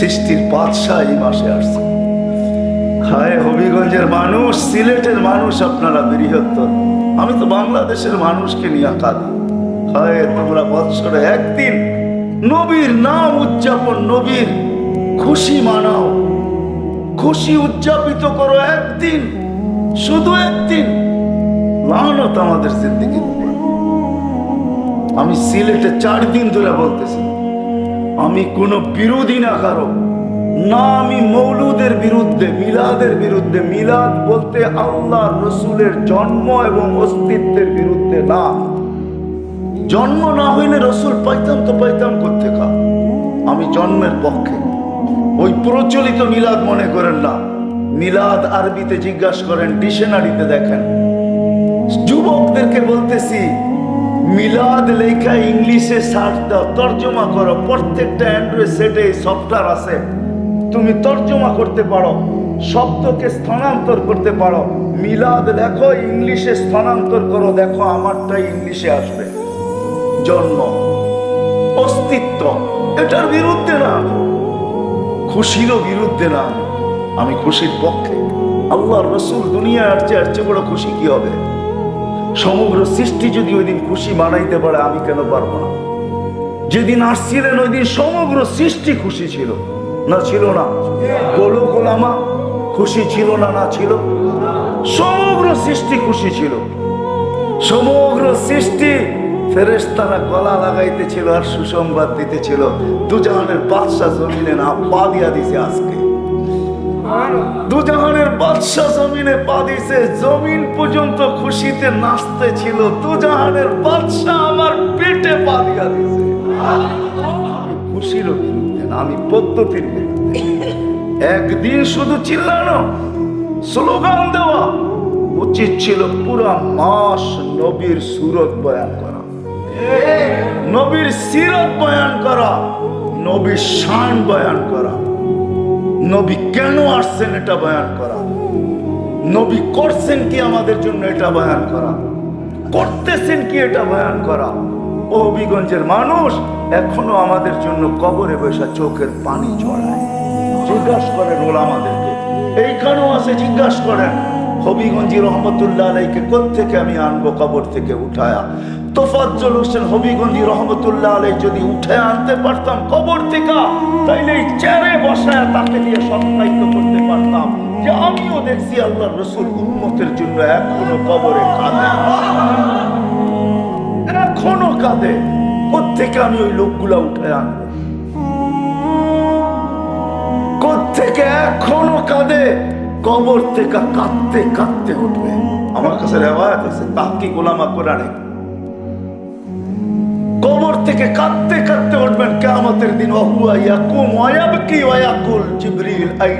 সৃষ্টির বাদশাহ এই মাসে আসছে। হায়, হবিগঞ্জের মানুষ, সিলেটের মানুষ আপনারা বৃহত্তর। আমি তো বাংলাদেশের মানুষকে নিয়ে কাঁদি হায়, তোমরা বৎসরে একদিন নবীর নাম উদযাপন, নবীর খুশি মানাও। খুশি উদযাপিত করো একদিন, শুধু একদিন। লানত আমাদের জিন্দিগির আমি সিলেটে চার দিন ধরে বলতেছি আমি কোনো বিরোধী না, কারও। না আমি মৌলুদের বিরুদ্ধে, মিলাদের বিরুদ্ধে, মিলাদ বলতে আল্লাহ রসুলের জন্ম এবং অস্তিত্বের বিরুদ্ধে না। জন্ম না হইলে রসুল পাইতাম তো পাইতাম কোথেকা আমি জন্মের পক্ষে। ওই প্রচলিত মিলাদ মনে করেন না। মিলাদ আরবিতে জিজ্ঞাসা করেন, ডিকশনারিতে দেখেন। যুবকদেরকে বলতেছি মিলাদ লেখা ইংলিশে সার্চ দাও, তর্জমা করো। প্রত্যেকটা অ্যান্ড্রয়েড সেটে সফটওয়্যার আছে। তুমি তর্জমা করতে পারো, শব্দকে স্থানান্তর করতে পারো। মিলাদ লেখো, ইংলিশে স্থানান্তর করো। দেখো আমারটাই ইংলিশে আসবে। জন্ম। অস্তিত্ব। এটার বিরুদ্ধে না। খুশিরও বিরুদ্ধে না। আমি। খুশির পক্ষে। আল্লাহ রসুল দুনিয়া আর চেয়ে আর চেয়ে বড় খুশি কি হবে? সমগ্র সৃষ্টি যদি ওই দিন খুশি মানাইতে পারে, আমি কেন পারব না? যেদিন আসছিলেন, ওই দিন সমগ্র সৃষ্টি খুশি ছিল। না ছিল না? গোলো গোলামা, খুশি ছিল না না ছিল? সমগ্র সৃষ্টি খুশি ছিল। সমগ্র সৃষ্টি ফেরেস্তারা গলা লাগাইতেছিল আর সুসংবাদ দিতেছিল। দুজাহানের বাদশাহ জমিনে না, পা দিয়া দিছে আজকে। দুজাহানের বাদশাহ জমিনে পা দিছে জমিন পর্যন্ত খুশিতে নাচতে ছিল। দুজাহানের বাদশাহ আমার পেটে পা দিয়া দিছে খুশির বিরুদ্ধে আমি পদ্ধতির বিরুদ্ধে। একদিন শুধু চিল্লানো, স্লোগান দেওয়া, উচিত ছিল পুরা মাস নবীর সুরত বয়ান করা। নবীর সিরত বয়ান করা, নবীর শান বয়ান করা। নবী কেন আসছেন এটা বয়ান করা? নবী করছেন কি আমাদের জন্য এটা বয়ান করা? করতেছেন কি এটা বয়ান করা? ও হবিগঞ্জের মানুষ এখনও আমাদের জন্য কবরে বসা চোখের পানি ঝরায় জিজ্ঞাসা করেন ওলা আমাদেরকে। এইখানেও আছে, জিজ্ঞাসা করেন, হবিগঞ্জি রহমতুল্লাহ আলাইকে থেকে আমি আনব কবর থেকে উঠায়া? তোফাজ্জল হোসেন হবিগঞ্জি রহমতুল্লাহ আলাই যদি উঠে আনতে পারতাম কবর থেকে, তাইলে বসায় তাকে সৎকায়িত করতে পারতাম। যে আমিও দেখছি আল্লাহ রসুল উন্মতের জন্য এখনও কবরে কাঁদে। এখনও কাঁদে। কোথেকে আমি ওই লোকগুলা উঠে আনব? কোথেকে এখনও কাঁদে? কবর থেকে কাঁদতে কাঁদতে উঠবে। আমার কাছে রেওয়ায়ত আছে তাকি গোলামা কোরআনে। থেকে কাঁদতে কাঁদতে উঠবেন। কেমতের দিন অহুয়া ইয়াকুম ওয়ায়াবকি অয়াকুল জিবরিল আইনা